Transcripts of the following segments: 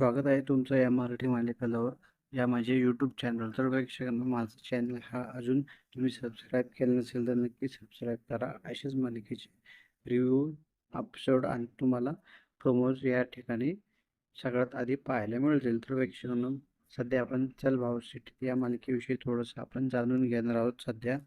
स्वागत आहे तुमचं या मराठी मालिकालावर या माझ्या यूट्यूब चॅनल तर प्रेक्षकांना माझं चॅनल हा अजून तुम्ही सबस्क्राईब केलं नसेल तर नक्की सबस्क्राईब करा. अशाच मालिकेचे रिव्ह्यू एपिसोड आणि तुम्हाला प्रोमोज या ठिकाणी सगळ्यात आधी पाहायला मिळतील. तर प्रेक्षकांना सध्या आपण चल भाऊ सिटी या मालिकेविषयी थोडंसं आपण जाणून घेणार आहोत. सध्या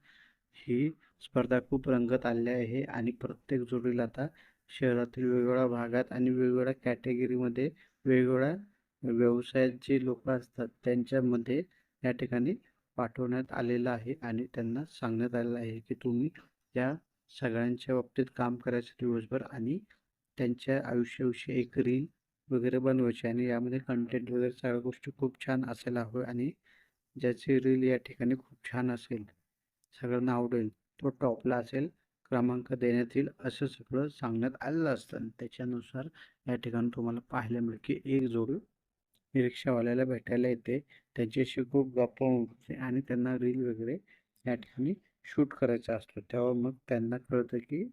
ही स्पर्धा खूप रंगत आलेली आहे आणि प्रत्येक जोडीला आता शहरातील वेगवेगळ्या भागात आणि वेगवेगळ्या कॅटेगरीमध्ये वेगवेगळ्या व्यवसायात जे लोक असतात त्यांच्यामध्ये या ठिकाणी पाठवण्यात आलेलं आहे आणि त्यांना सांगण्यात आलेलं आहे की तुम्ही या सगळ्यांच्या बाबतीत काम करायचं दिवसभर आणि त्यांच्या आयुष्याविषयी एक रील वगैरे बनवायची आणि यामध्ये कंटेंट वगैरे सगळ्या गोष्टी खूप छान असायला हवं आणि ज्याची रील या ठिकाणी खूप छान असेल सगळ्यांना आवडेल तो टॉपला असेल क्रमांक देण्यात येईल असं सगळं सांगण्यात आलेलं असतं. आणि त्याच्यानुसार या ठिकाणी तुम्हाला पाहायला मिळेल की एक जोडी रिक्षावाल्याला भेटायला येते. त्यांच्याशी खूप गप्पा आणि त्यांना रील वगैरे या ठिकाणी शूट करायचा असतो. तेव्हा मग त्यांना कळतं की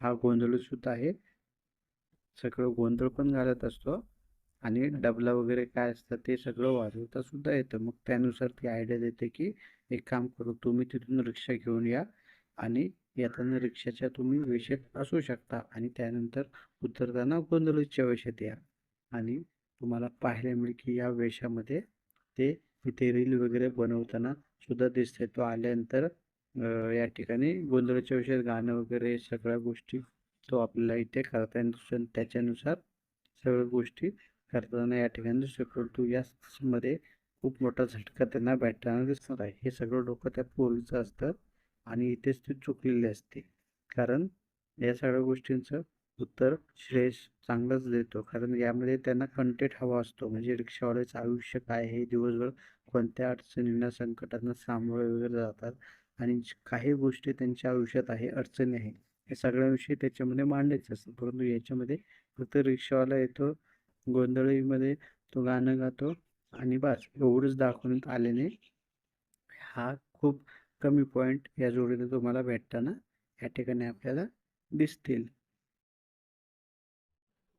हा गोंधळसुद्धा आहे. सगळं गोंधळ पण घालत असतो आणि डबला वगैरे काय असतं ते सगळं वाजवता सुद्धा येतं. मग त्यानुसार ती आयडिया देते की एक काम करू तुम्ही तिथून रिक्षा घेऊन या आणि येताना रिक्षाच्या तुम्ही वेशेत असू शकता आणि त्यानंतर उतरताना गोंधळीच्या वेशात या. आणि तुम्हाला पाहायला मिळेल की या वेशामध्ये ते इथे रील वगैरे बनवताना सुद्धा दिसते तो आल्यानंतर या ठिकाणी गोंधळाच्या विषयात गाणं वगैरे सगळ्या गोष्टी तो आपल्याला इथे करता येईल. त्याच्यानुसार सगळ्या गोष्टी करताना या ठिकाणी दिसतो यामध्ये खूप मोठा झटका त्यांना भेटताना दिसणार आहे. हे सगळं डोकं त्या पोरीचं असतं. आणि इथेच ती चुकलेली असते. कारण या सगळ्या गोष्टींचं उत्तर श्रेयस चांगलंच देतो. कारण यामध्ये त्यांना कंटेंट हवा असतो. म्हणजे रिक्षावाल्याचं आयुष्य काय हे दिवसभर कोणत्या अडचणींना संकटांना सामोरे वगैरे जातात. आणि काही गोष्टी त्यांच्या आयुष्यात आहे अडचणी आहे. हे सगळ्याविषयी त्याच्यामध्ये मांडायचं असतं. परंतु याच्यामध्ये फक्त रिक्षावाला येतो गोंधळीमध्ये तो गाणं गातो आणि बस एवढंच दाखवण्यात आल्याने हा खूप कमी पॉईंट या जोडीने तुम्हाला भेटताना या ठिकाणी आपल्याला दिसतील.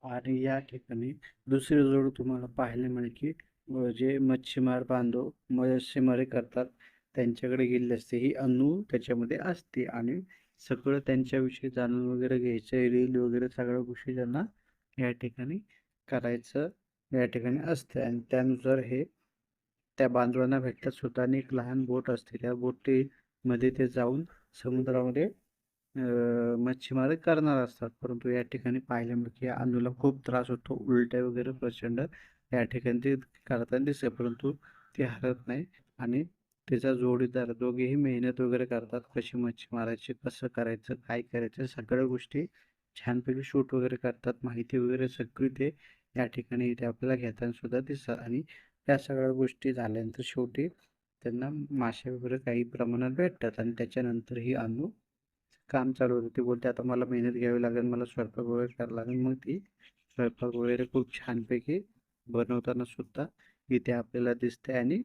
आणि या ठिकाणी दुसरी जोड तुम्हाला पाहायला मिळेल की जे मच्छीमार बांधव मच्छीमारी करतात त्यांच्याकडे गेलेली असते. ही अनु त्याच्यामध्ये असते आणि सगळं त्यांच्याविषयी जाणून वगैरे घ्यायचं रील वगैरे सगळ्या गोष्टी त्यांना या ठिकाणी करायचं या ठिकाणी असतं आणि त्यानुसार हे त्या बांधवांना भेटतात. सुद्धा आणि एक लहान बोट असते. त्या बोटीमध्ये ते जाऊन समुद्रामध्ये मच्छीमारी करणार असतात. परंतु या ठिकाणी पाहिल्यामुळे की अनुला खूप त्रास होतो. उलट्या वगैरे प्रचंड या ठिकाणी ते करताना दिसते परंतु ती हरत नाही आणि त्याचा जोडीदार दोघेही मेहनत वगैरे करतात. कशी मच्छी मारायची कसं करायचं काय करायचं सगळ्या गोष्टी छानपैकी शूट वगैरे करतात. माहिती वगैरे सगळी ते या ठिकाणी इथे आपल्याला घेताना सुद्धा दिसतात. आणि त्या सगळ्या गोष्टी झाल्यानंतर शेवटी त्यांना मासे वगैरे काही प्रमाणात भेटतात आणि त्याच्यानंतर ही अनु काम चालू होतं. ती बोलते आता मला मेहनत घ्यावी लागेल मला स्वयंपाक वगैरे करावं लागेल. मग ती स्वयंपाक वगैरे खूप छानपैकी बनवताना सुद्धा इथे आपल्याला दिसते आणि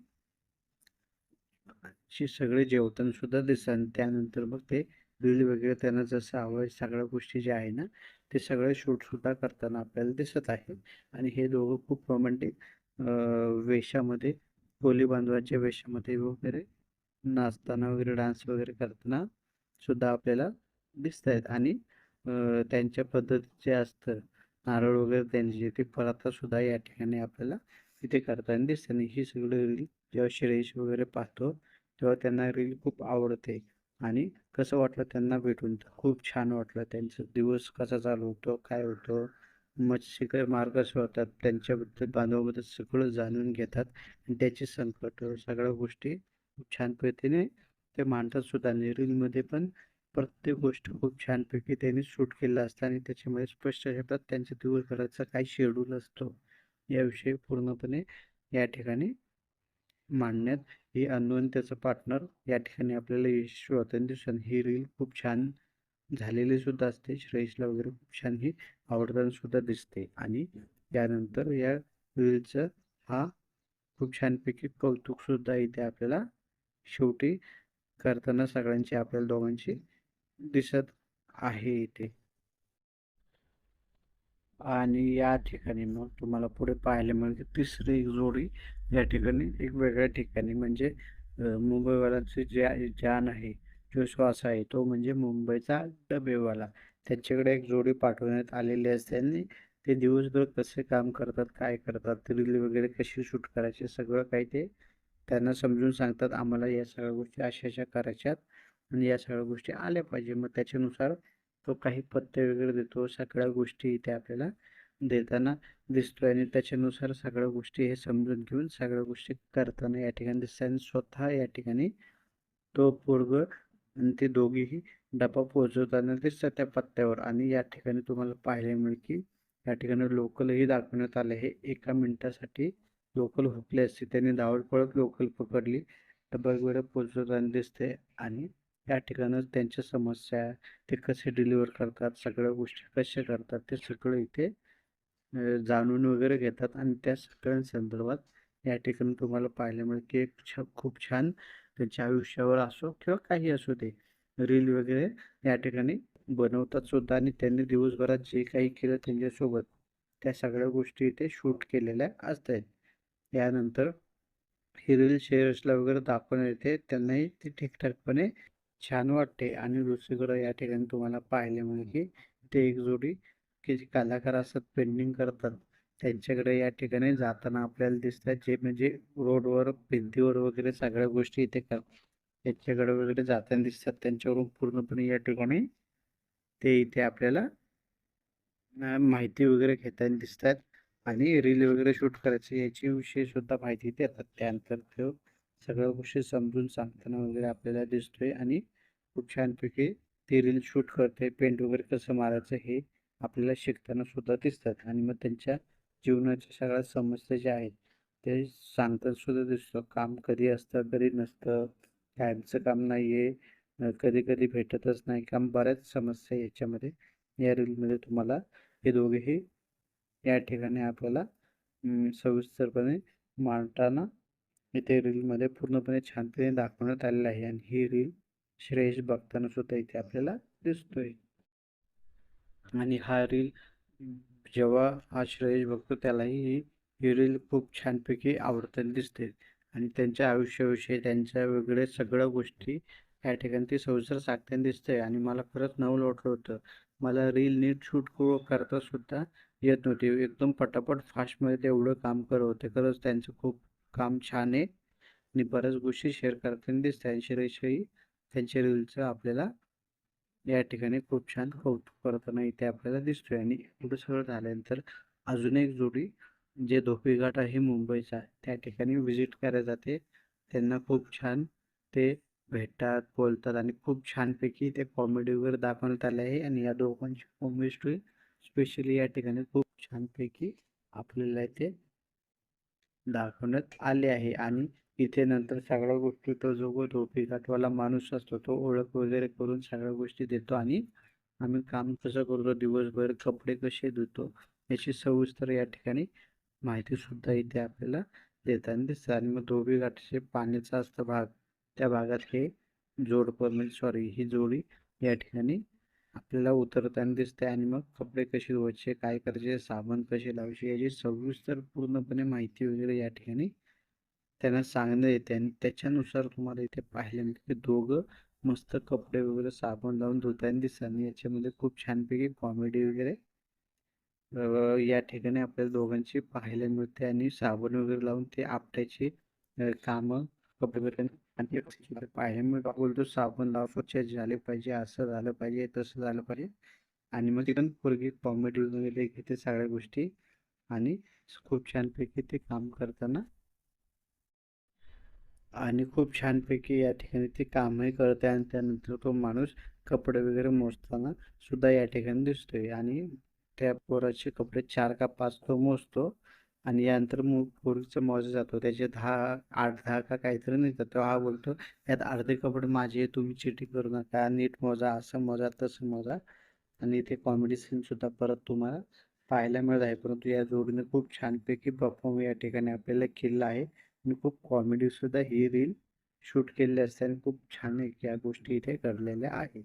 सगळे जेवताना सुद्धा दिसतात. आणि त्यानंतर मग ते रील वगैरे त्यांना जसं हवं सगळ्या गोष्टी ज्या आहे ना ते सगळे शूटसुद्धा करताना आपल्याला दिसत आहे. आणि हे दोघं खूप रोमॅन्टिक वेशामध्ये कोली बांधवाच्या वेशामध्ये वगैरे नाचताना वगैरे डान्स वगैरे करताना सुद्धा आपल्याला दिसत आहेत आणि त्यांच्या पद्धतीचे असतं नारळ वगैरे त्यांची ते परत सुद्धा या ठिकाणी आपल्याला तिथे करताना दिसते आणि ही सगळी रील जेव्हा श्रेयश वगैरे पाहतो तेव्हा त्यांना रील खूप आवडते. आणि कसं वाटलं त्यांना भेटून? खूप छान वाटलं. त्यांचा दिवस कसा चालू होतो? काय होतो? मच्छीकर मार्ग कसे त्यांच्याबद्दल बांधवाबद्दल सगळं जाणून घेतात. आणि त्याचे संकट सगळ्या गोष्टी खूप छान पद्धतीने ते मांडतात सुद्धा. आणि रीलमध्ये पण प्रत्येक गोष्ट खूप छानपैकी त्यांनी शूट केलं असतं आणि त्याच्यामध्ये स्पष्ट शब्दात त्यांच्या दिवसभराचा काय शेड्यूल असतो याविषयी पूर्णपणे या ठिकाणी मांडण्यात ही अननोन त्याचं पार्टनर या ठिकाणी आपल्याला यशस्वी होतं दिसून ही रील खूप छान झालेली सुद्धा असते. श्रेयसला वगैरे खूप छान ही आवडताना सुद्धा दिसते. आणि त्यानंतर या रीलचं हा खूप छानपैकी कौतुक सुद्धा इथे आपल्याला शेवटी करताना सगळ्यांची आपल्याला दोघांची दिसत आहे इथे. आणि या ठिकाणी मग तुम्हाला पुढे पाहायला मिळते तिसरी एक जोडी या ठिकाणी एक वेगळ्या ठिकाणी म्हणजे मुंबईवाल्यांचे जे जान आहे. जो श्वास आहे तो म्हणजे मुंबईचा डबेवाला. त्यांच्याकडे एक जोडी पाठवण्यात आलेली असते आणि ते दिवसभर कसे काम करतात काय करतात रील वगैरे कशी शूट करायची सगळं काही ते त्यांना समजून सांगतात. आम्हाला या सगळ्या गोष्टी अशा अशा करायच्यात आणि या सगळ्या गोष्टी आल्या पाहिजे. मग त्याच्यानुसार तो काही पत्ते वगैरे देतो सगळ्या गोष्टी इथे आपल्याला देताना दिसतोय आणि त्याच्यानुसार सगळ्या गोष्टी हे समजून घेऊन सगळ्या गोष्टी करताना या ठिकाणी दिसतात आणि स्वतः या ठिकाणी तो पोरग आणि ते दोघेही डबा पोहोचवताना दिसतात त्या पत्त्यावर. आणि या ठिकाणी तुम्हाला पाहायला मिळेल की या ठिकाणी लोकलही दाखवण्यात आले हे एका मिनिटासाठी लोकल हुकले असते. त्यांनी धावडपळत लोकल पकडली. डबा पोहोचवताना दिसते. आणि या ठिकाणच त्यांच्या समस्या ते कसे डिलिव्हर करतात सगळ्या गोष्टी कशा करतात ते सगळं इथे जाणून वगैरे घेतात. आणि त्या सगळ्या संदर्भात या ठिकाणी तुम्हाला पाहायला मिळेल की एक छ खूप छान त्यांच्या आयुष्यावर असो किंवा काही असो दे. रील वगैरे या ठिकाणी बनवतात सुद्धा आणि त्यांनी दिवसभरात जे काही केलं त्यांच्यासोबत त्या सगळ्या गोष्टी इथे शूट केलेल्या असतात. यानंतर ही रील शेअर्सला वगैरे दाखवण्यात येते. त्यांनाही ते ठीकठाकपणे छान वाटते आणि दुसरीकडं या ठिकाणी तुम्हाला पाहायला मिळेल म्हणजे की ते एक जोडी की जे कलाकार असतात पेंटिंग करतात त्यांच्याकडे या ठिकाणी जाताना आपल्याला दिसतात जे म्हणजे रोडवर भिंतीवर वगैरे सगळ्या गोष्टी इथे कर त्यांच्याकडे वगैरे जाताना दिसतात. त्यांच्यावरून पूर्णपणे या ठिकाणी ते इथे आपल्याला माहिती वगैरे घेताना दिसतात आणि रील वगैरे शूट करायची याची विषयी सुद्धा माहिती देतात त्यानंतर तो सगळ्या गोष्टी समजून सांगताना वगैरे आपल्याला दिसतोय आणि खूप छानपैकी ते रील शूट करते पेंट वगैरे कसं मारायचं हे आपल्याला शिकताना सुद्धा दिसतात आणि मग त्यांच्या जीवनाच्या सगळ्या समस्या ज्या आहेत ते सांगताना सुद्धा दिसतो. काम कधी असतं कधी नसतं. कायमचं काम नाही आहे कधी कधी भेटतच नाही. काम बऱ्याच समस्या याच्यामध्ये या रीलमध्ये तुम्हाला हे दोघेही या ठिकाणी आपल्याला सविस्तरपणे मांडताना इथे रीलमध्ये पूर्णपणे छानपणे दाखवण्यात आलेलं आहे. आणि ही रील श्रेयश बघताना सुद्धा इथे आपल्याला दिसतोय. आणि हा रील जेव्हा हा श्रेयश बघतो त्यालाही ही हिरील खूप छानपैकी आवडताना दिसते. आणि त्यांच्या आयुष्याविषयी त्यांच्या वेगळे सगळ्या गोष्टी या ठिकाणी ती सविस्तर सांगताना दिसते. आणि मला खरंच नवल वाटलं होतं. मला रील नीट शूट करता सुद्धा येत नव्हती. एकदम पटापट फास्टमध्ये ते एवढं काम करत होते. खरंच त्यांचं खूप काम छान आहे. आणि बऱ्याच गोष्टी शेअर करताना दिसते. आणि श्रेयशही त्यांच्या रीलचं आपल्याला या ठिकाणी खूप छान कौतुक करताना इथे आपल्याला दिसतोय. आणि एवढं सगळं झाल्यानंतर अजून एक जोडी जे धोपीघाट आहे मुंबईचा त्या ठिकाणी व्हिजिट करायला जाते. त्यांना खूप छान ते भेटतात बोलतात आणि खूप छानपैकी ते कॉमेडी वगैरे दाखवण्यात आले आहे. आणि या दोघांची कॉमेडी स्पेशली या ठिकाणी खूप छानपैकी आपल्याला ते दाखवण्यात आले आहे. आणि इथे नंतर सगळ्या गोष्टी तो जो तो घाटवाला माणूस असतो तो ओळख वगैरे करून सगळ्या गोष्टी देतो आणि आम्ही काम कसं करतो? दिवसभर कपडे कसे धुतो? याची सविस्तर या ठिकाणी माहिती सुद्धा इथे आपल्याला देताना दिसतं. आणि मग धोबी घाटचे पाण्याचा असतं भाग त्या भागात हे जोडपं म्हणजे सॉरी ही जोडी या ठिकाणी आपल्याला उतरताना दिसते. आणि मग कपडे कसे धुवायचे काय करायचे साबण कसे लावायचे याची सविस्तर पूर्णपणे माहिती वगैरे या ठिकाणी त्यांना सांगणं येते आणि त्याच्यानुसार तुम्हाला इथे पाहायला मिळते की दोघं मस्त कपडे वगैरे साबण लावून धुताना दिसतात आणि याच्यामध्ये खूप छानपैकी कॉमेडी वगैरे या ठिकाणी आपल्याला दोघांची पाहायला मिळते आणि साबण वगैरे लावून ते आपटायची कामं कपडे वगैरे आणि पाहायला मिळतं. बोलतो साबण लाव स्वच्छ झाले पाहिजे असं झालं पाहिजे तसं झालं पाहिजे. आणि मग तिथून पोरगी कॉमेडी वगैरे घेते सगळ्या गोष्टी आणि खूप छानपैकी ते काम करताना आणि खूप छानपैकी या ठिकाणी ते कामही करत आहे आणि त्यानंतर तो माणूस कपडे वगैरे मोजताना सुद्धा या ठिकाणी दिसतोय. आणि त्या पोराचे कपडे चार का पाच तो मोजतो आणि यानंतर मग पोरीचं मोजा जातो. त्याचे दहा आठ दहा का काहीतरी नाही तेव्हा हा बोलतो यात अर्धे कपडे माझे तुम्ही चिटी करू नका. नीट मोजा असं मोजा तसं मोजा. आणि इथे कॉमेडी सीन सुद्धा परत तुम्हाला पाहायला मिळत आहे. परंतु या जोडीने खूप छानपैकी परफॉर्म या ठिकाणी आपल्याला केलेला आहे. आणि खूप कॉमेडी सुद्धा ही रील शूट केलेली असते आणि खूप छान या गोष्टी इथे घडलेल्या आहेत.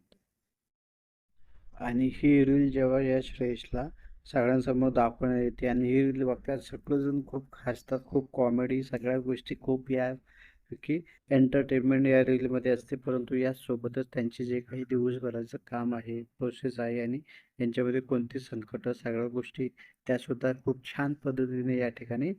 आणि ही रील जेव्हा या श्रेयसला सगळ्यांसमोर दाखवण्यात येते आणि ही रील बघतात सगळेजण खूप हसतात खूप कॉमेडी सगळ्या गोष्टी खूप या की एंटरटेनमेंट या रीलमध्ये असते. परंतु यासोबतच त्यांचे जे काही दिवसभराचं काम आहे प्रोसेस आहे आणि यांच्यामध्ये कोणती संकट सगळ्या गोष्टी त्यासुद्धा खूप छान पद्धतीने या ठिकाणी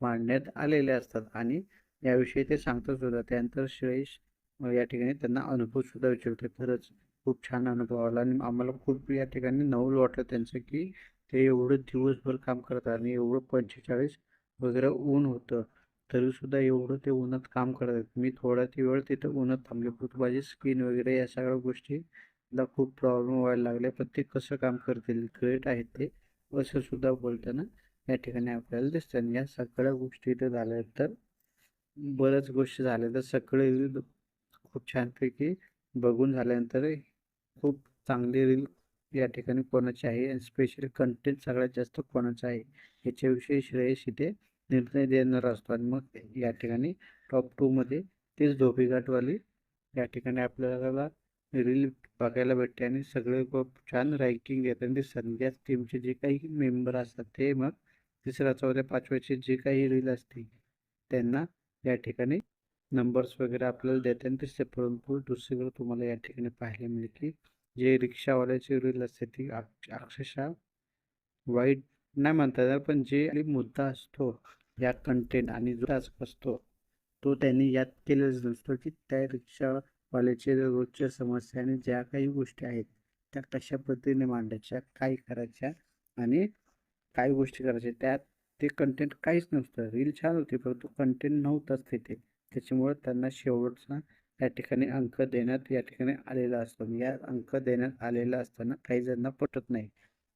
मांडण्यात आलेले असतात. आणि याविषयी ते सांगतात सुद्धा. त्यानंतर श्रेयश या ठिकाणी त्यांना अनुभव सुद्धा विचारतो खरंच खूप छान अनुभव आला. आणि आम्हाला खूप या ठिकाणी नवल वाटलं त्यांचं की ते एवढं दिवसभर काम करतात आणि एवढं पंचेचाळीस वगैरे ऊन होतं. तरी सुद्धा एवढं ते उन्हात काम करतात मी थोडा ती वेळ तिथं उन्हात थांबले. पण माझी स्किन वगैरे या सगळ्या गोष्टीला खूप प्रॉब्लेम व्हायला लागले पण ते कसं काम करतील? ग्रेट आहेत ते असं सुद्धा बोलताना या ठिकाणी आपल्याला दिसतं आणि या सगळ्या गोष्टी इथं झाल्या तर बऱ्याच गोष्टी झाल्या तर सगळे रील खूप छानपैकी बघून झाल्यानंतर खूप चांगली रील या ठिकाणी कोणाची आहे आणि स्पेशली कंटेंट सगळ्यात जास्त कोणाचा आहे याच्याविषयी श्रेयस इथे निर्णय देणार असतो. आणि मग या ठिकाणी टॉप टूमध्ये तेच धोबीघाटवाली या ठिकाणी आपल्याला रील बघायला भेटते. आणि सगळे खूप छान रँकिंग येतात आणि सध्या टीमचे जे काही मेंबर असतात ते मग तिसऱ्या चौथ्या पाचव्याची जी काही रील असतील त्यांना या ठिकाणी नंबर्स वगैरे आपल्याला देताना दिसते परंतु दुसरीकडे तुम्हाला या ठिकाणी पाहायला मिळेल की जे रिक्षावाल्याची रील असते ती अक्षरशः वाईट नाही म्हणता येणार. पण जे मुद्दा असतो या कंटेंट आणि जो टास्क असतो तो त्यांनी यात केलेला नसतो की त्या रिक्षावाल्याचे रोजच्या समस्या आणि ज्या काही गोष्टी आहेत त्या कशा पद्धतीने मांडायच्या काय करायच्या आणि काय गोष्टी करायच्या त्यात ते कंटेंट काहीच नसतं. रील छान होती परंतु कंटेंट नव्हताच तिथे. त्याच्यामुळे त्यांना शेवटचा या ठिकाणी अंक देण्यात या ठिकाणी आलेला असतो. या अंक देण्यात आलेला असताना काही जणांना पटत नाही.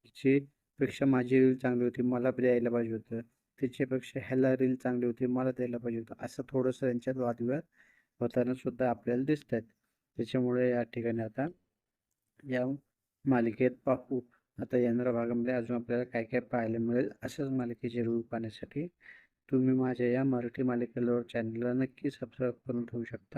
तिच्यापेक्षा माझी रील चांगली होती मला द्यायला पाहिजे होतं. तिच्यापेक्षा ह्याला रील चांगली होती मला द्यायला पाहिजे होतं. असं थोडंसं त्यांच्यात वादविवाद होताना सुद्धा आपल्याला दिसत आहेत त्याच्यामुळे या ठिकाणी आता या मालिकेत पाहू. आता येणाऱ्या भागामध्ये अजून आपल्याला काय काय पाहायला मिळेल अशाच मालिकेचे रूल पाहण्यासाठी तुम्ही माझ्या या मराठी मालिकेवर चॅनलला नक्की सबस्क्राईब करून ठेवू शकता.